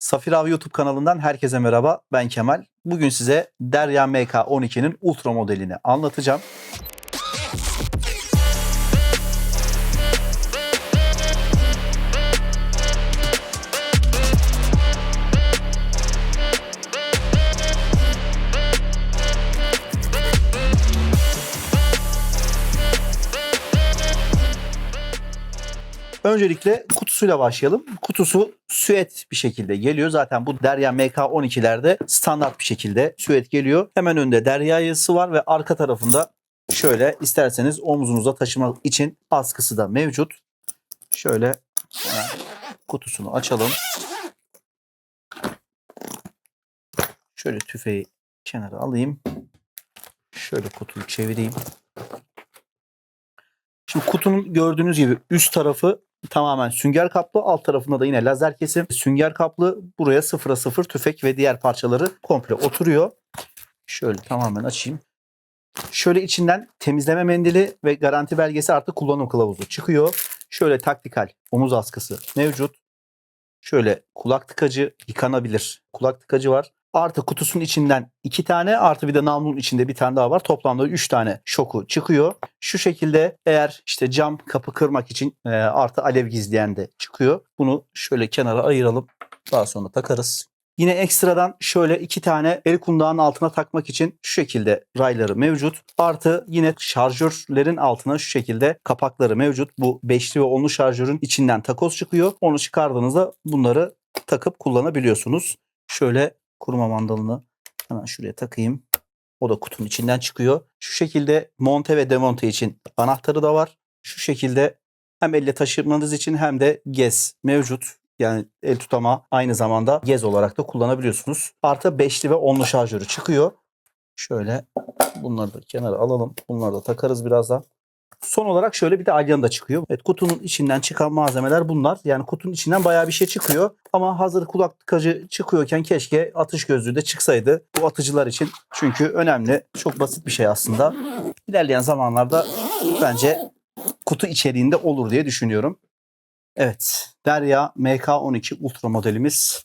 Safir Av YouTube kanalından herkese merhaba. Ben Kemal. Bugün size Derya MK12'nin Ultra modelini anlatacağım. Öncelikle kutusuyla başlayalım. Kutusu süet bir şekilde geliyor. Zaten bu Derya MK12'lerde standart bir şekilde süet geliyor. Hemen önünde Derya yazısı var ve arka tarafında şöyle isterseniz omuzunuza taşımak için askısı da mevcut. Şöyle kutusunu açalım. Şöyle tüfeği kenara alayım. Şöyle kutuyu çevireyim. Şimdi kutunun gördüğünüz gibi üst tarafı tamamen sünger kaplı. Alt tarafında da yine lazer kesim. Sünger kaplı buraya sıfıra sıfır tüfek ve diğer parçaları komple oturuyor. Şöyle tamamen açayım. Şöyle içinden temizleme mendili ve garanti belgesi artı kullanım kılavuzu çıkıyor. Şöyle taktikal omuz askısı mevcut. Şöyle kulak tıkacı yıkanabilir. Kulak tıkacı var. Artı kutusunun içinden iki tane artı bir de namlunun içinde bir tane daha var. Toplamda üç tane şoku çıkıyor. Şu şekilde eğer işte cam kapı kırmak için e, artı alev gizleyen de çıkıyor. Bunu şöyle kenara ayıralım. Daha sonra takarız. Yine ekstradan şöyle iki tane el kundağının altına takmak için şu şekilde rayları mevcut. Artı yine şarjörlerin altına şu şekilde kapakları mevcut. Bu beşli ve onlu şarjörün içinden takoz çıkıyor. Onu çıkardığınızda bunları takıp kullanabiliyorsunuz. Şöyle kuruma mandalını hemen şuraya takayım. O da kutunun içinden çıkıyor. Şu şekilde monte ve demonte için anahtarı da var. Şu şekilde hem elle taşımanız için hem de gez mevcut. Yani el tutama aynı zamanda gez olarak da kullanabiliyorsunuz. Artı beşli ve onlu şarjörü çıkıyor. Şöyle bunları da kenara alalım. Bunları da takarız birazdan. Son olarak şöyle bir de alyan da çıkıyor. Evet kutunun içinden çıkan malzemeler bunlar. Yani kutunun içinden bayağı bir şey çıkıyor. Ama hazır kulak tıkacı çıkıyorken keşke atış gözlüğü de çıksaydı. Bu atıcılar için. Çünkü önemli. Çok basit bir şey aslında. İlerleyen zamanlarda bence kutu içeriğinde olur diye düşünüyorum. Evet. Derya MK12 Ultra modelimiz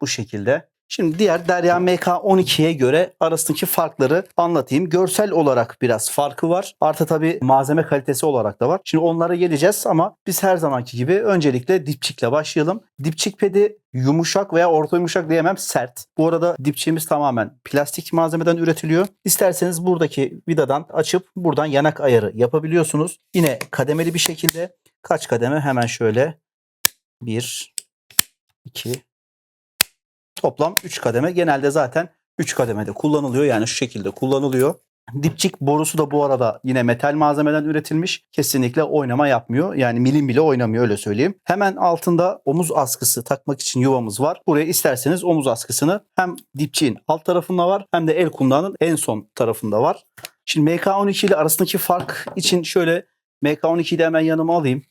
bu şekilde. Şimdi diğer Derya MK12'ye göre arasındaki farkları anlatayım. Görsel olarak biraz farkı var. Artı tabii malzeme kalitesi olarak da var. Şimdi onlara geleceğiz ama biz her zamanki gibi öncelikle dipçikle başlayalım. Dipçik pedi yumuşak veya orta yumuşak diyemem sert. Bu arada dipçiğimiz tamamen plastik malzemeden üretiliyor. İsterseniz buradaki vidadan açıp buradan yanak ayarı yapabiliyorsunuz. Yine kademeli bir şekilde kaç kademe hemen şöyle 1 2 Toplam 3 kademe. Genelde zaten 3 kademede kullanılıyor. Yani şu şekilde kullanılıyor. Dipçik borusu da bu arada yine metal malzemeden üretilmiş. Kesinlikle oynama yapmıyor. Yani milim bile oynamıyor öyle söyleyeyim. Hemen altında omuz askısı takmak için yuvamız var. Buraya isterseniz omuz askısını hem dipçiğin alt tarafında var hem de el kundağının en son tarafında var. Şimdi MK12 ile arasındaki fark için şöyle MK12'yi de hemen yanıma alayım.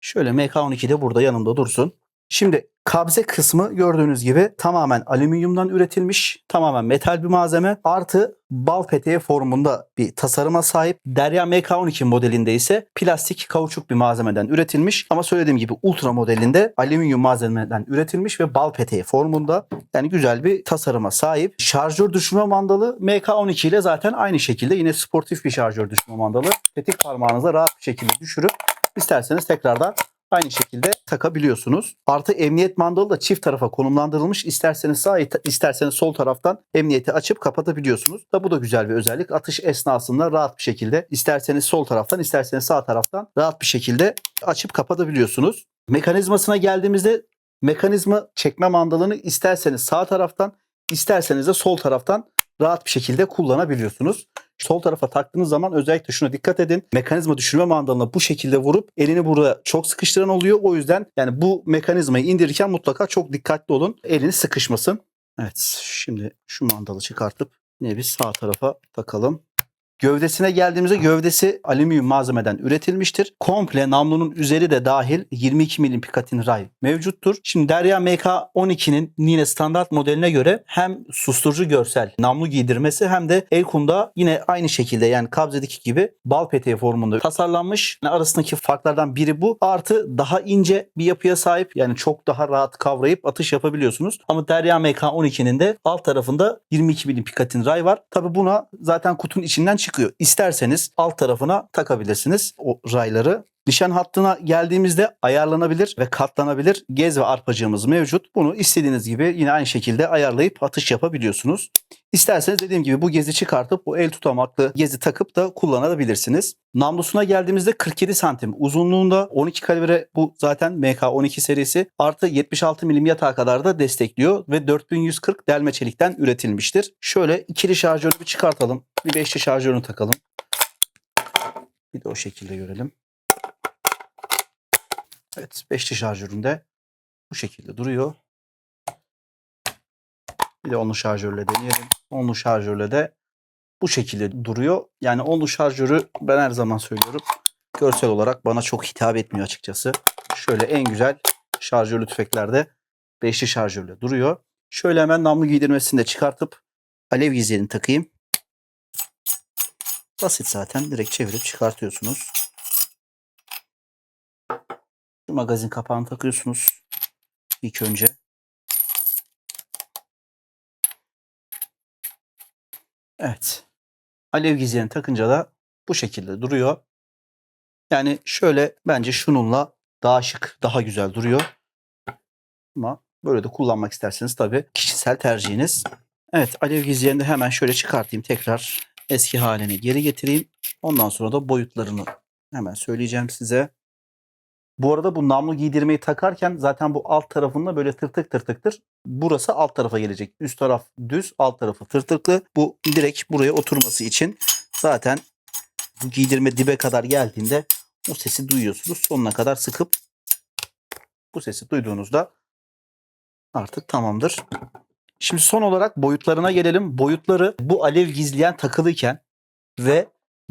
Şöyle MK12 de burada yanımda dursun. Şimdi kabze kısmı gördüğünüz gibi tamamen alüminyumdan üretilmiş, tamamen metal bir malzeme. Artı bal peteği formunda bir tasarıma sahip. Derya MK12 modelinde ise plastik kauçuk bir malzemeden üretilmiş. Ama söylediğim gibi ultra modelinde alüminyum malzemeden üretilmiş ve bal peteği formunda. Yani güzel bir tasarıma sahip. Şarjör düşürme mandalı MK12 ile zaten aynı şekilde yine sportif bir şarjör düşürme mandalı. Tetik parmağınıza rahat bir şekilde düşürüp isterseniz tekrardan aynı şekilde takabiliyorsunuz. Artı emniyet mandalı da çift tarafa konumlandırılmış. İsterseniz sağ isterseniz sol taraftan emniyeti açıp kapatabiliyorsunuz. Da bu da güzel bir özellik. Atış esnasında rahat bir şekilde isterseniz sol taraftan isterseniz sağ taraftan rahat bir şekilde açıp kapatabiliyorsunuz. Mekanizmasına geldiğimizde mekanizma çekme mandalını isterseniz sağ taraftan isterseniz de sol taraftan rahat bir şekilde kullanabiliyorsunuz. Sol tarafa taktığınız zaman özellikle şuna dikkat edin. Mekanizma düşürme mandalına bu şekilde vurup elini burada çok sıkıştıran oluyor. O yüzden yani bu mekanizmayı indirirken mutlaka çok dikkatli olun. Eliniz sıkışmasın. Evet şimdi şu mandalı çıkartıp yine bir sağ tarafa takalım. Gövdesine geldiğimizde gövdesi alüminyum malzemeden üretilmiştir. Komple namlunun üzeri de dahil 22 milim Picatinny ray mevcuttur. Şimdi Derya MK12'nin yine standart modeline göre hem susturucu görsel namlu giydirmesi hem de Elkum'da yine aynı şekilde yani Kabze'deki gibi bal peteği formunda tasarlanmış. Yani arasındaki farklardan biri bu. Artı daha ince bir yapıya sahip yani çok daha rahat kavrayıp atış yapabiliyorsunuz. Ama Derya MK12'nin de alt tarafında 22 milim Picatinny ray var. Tabi buna zaten kutunun içinden çıkıyor. İsterseniz alt tarafına takabilirsiniz o rayları. Nişan hattına geldiğimizde ayarlanabilir ve katlanabilir gez ve arpacığımız mevcut. Bunu istediğiniz gibi yine aynı şekilde ayarlayıp atış yapabiliyorsunuz. İsterseniz dediğim gibi bu gezi çıkartıp bu el tutamaklı gezi takıp da kullanabilirsiniz. Namlusuna geldiğimizde 47 santim uzunluğunda 12 kalibre bu zaten MK12 serisi artı 76 milim yatağa kadar da destekliyor ve 4140 delme çelikten üretilmiştir. Şöyle ikili şarjörü bir çıkartalım. Bir beşli şarjörünü takalım. Bir de o şekilde görelim. Evet beşli şarjöründe bu şekilde duruyor. Bir de onlu şarjörle deneyelim. Onlu şarjörle de bu şekilde duruyor. Yani onlu şarjörü ben her zaman söylüyorum. Görsel olarak bana çok hitap etmiyor açıkçası. Şöyle en güzel şarjörlü tüfeklerde beşli şarjörle duruyor. Şöyle hemen namlu giydirmesini de çıkartıp alev gizlerini takayım. Basit zaten. Direkt çevirip çıkartıyorsunuz. Magazin kapağını takıyorsunuz. İlk önce. Evet. Alev gizlerini takınca da bu şekilde duruyor. Yani şöyle bence şununla daha şık, daha güzel duruyor. Ama böyle de kullanmak isterseniz tabii kişisel tercihiniz. Evet alev gizlerini de hemen şöyle çıkartayım. Tekrar eski haline geri getireyim. Ondan sonra da boyutlarını hemen söyleyeceğim size. Bu arada bu namlu giydirmeyi takarken zaten bu alt tarafında böyle tırtık tırtıktır. Burası alt tarafa gelecek. Üst taraf düz, alt tarafı tırtıklı. Bu direkt buraya oturması için zaten bu giydirme dibe kadar geldiğinde o sesi duyuyorsunuz. Sonuna kadar sıkıp bu sesi duyduğunuzda artık tamamdır. Şimdi son olarak boyutlarına gelelim. Boyutları bu alev gizleyen takılıyken ve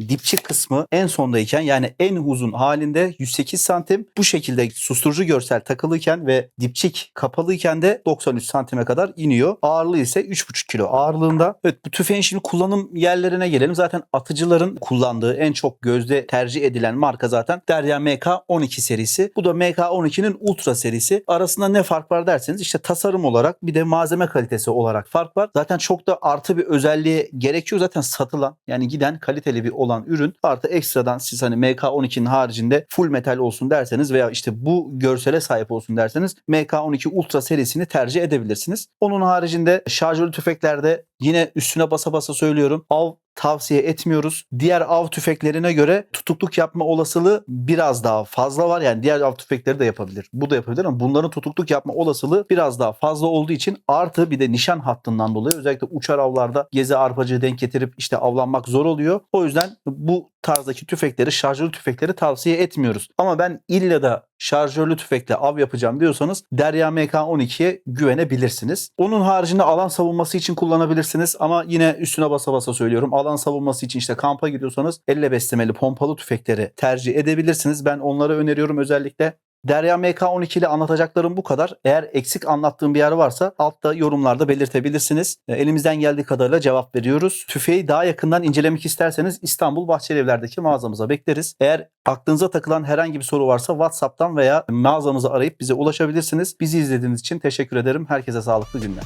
dipçik kısmı en sondayken yani en uzun halinde 108 santim bu şekilde susturucu görsel takılıyken ve dipçik kapalıyken de 93 santime kadar iniyor. Ağırlığı ise 3,5 kilo ağırlığında. Evet bu tüfeğin şimdi kullanım yerlerine gelelim. Zaten atıcıların kullandığı en çok gözde tercih edilen marka zaten Derya MK12 serisi. Bu da MK12'nin Ultra serisi. Arasında ne fark var derseniz işte tasarım olarak bir de malzeme kalitesi olarak fark var. Zaten çok da artı bir özelliğe gerekiyor. Zaten satılan yani giden kaliteli bir olan ürün artı ekstradan siz hani MK12'nin haricinde full metal olsun derseniz veya işte bu görsele sahip olsun derseniz MK12 Ultra serisini tercih edebilirsiniz. Onun haricinde şarjörlü tüfeklerde yine üstüne basa basa söylüyorum. Av tavsiye etmiyoruz. Diğer av tüfeklerine göre tutukluk yapma olasılığı biraz daha fazla var. Yani diğer av tüfekleri de yapabilir. Bu da yapabilir ama bunların tutukluk yapma olasılığı biraz daha fazla olduğu için artı bir de nişan hattından dolayı özellikle uçar avlarda gezi arpacığı denk getirip işte avlanmak zor oluyor. O yüzden bu tarzdaki tüfekleri, şarjörlü tüfekleri tavsiye etmiyoruz. Ama ben illa da şarjörlü tüfekle av yapacağım diyorsanız Derya MK12'ye güvenebilirsiniz. Onun haricinde alan savunması için kullanabilirsiniz ama yine üstüne basa basa söylüyorum. Alan savunması için işte kampa gidiyorsanız elle beslemeli pompalı tüfekleri tercih edebilirsiniz. Ben onları öneriyorum özellikle. Derya MK12 ile anlatacaklarım bu kadar. Eğer eksik anlattığım bir yer varsa altta yorumlarda belirtebilirsiniz. E, Elimizden geldiği kadarıyla cevap veriyoruz. Tüfeği daha yakından incelemek isterseniz İstanbul Bahçelievler'deki mağazamıza bekleriz. Eğer aklınıza takılan herhangi bir soru varsa WhatsApp'tan veya mağazamızı arayıp bize ulaşabilirsiniz. Bizi izlediğiniz için teşekkür ederim. Herkese sağlıklı günler.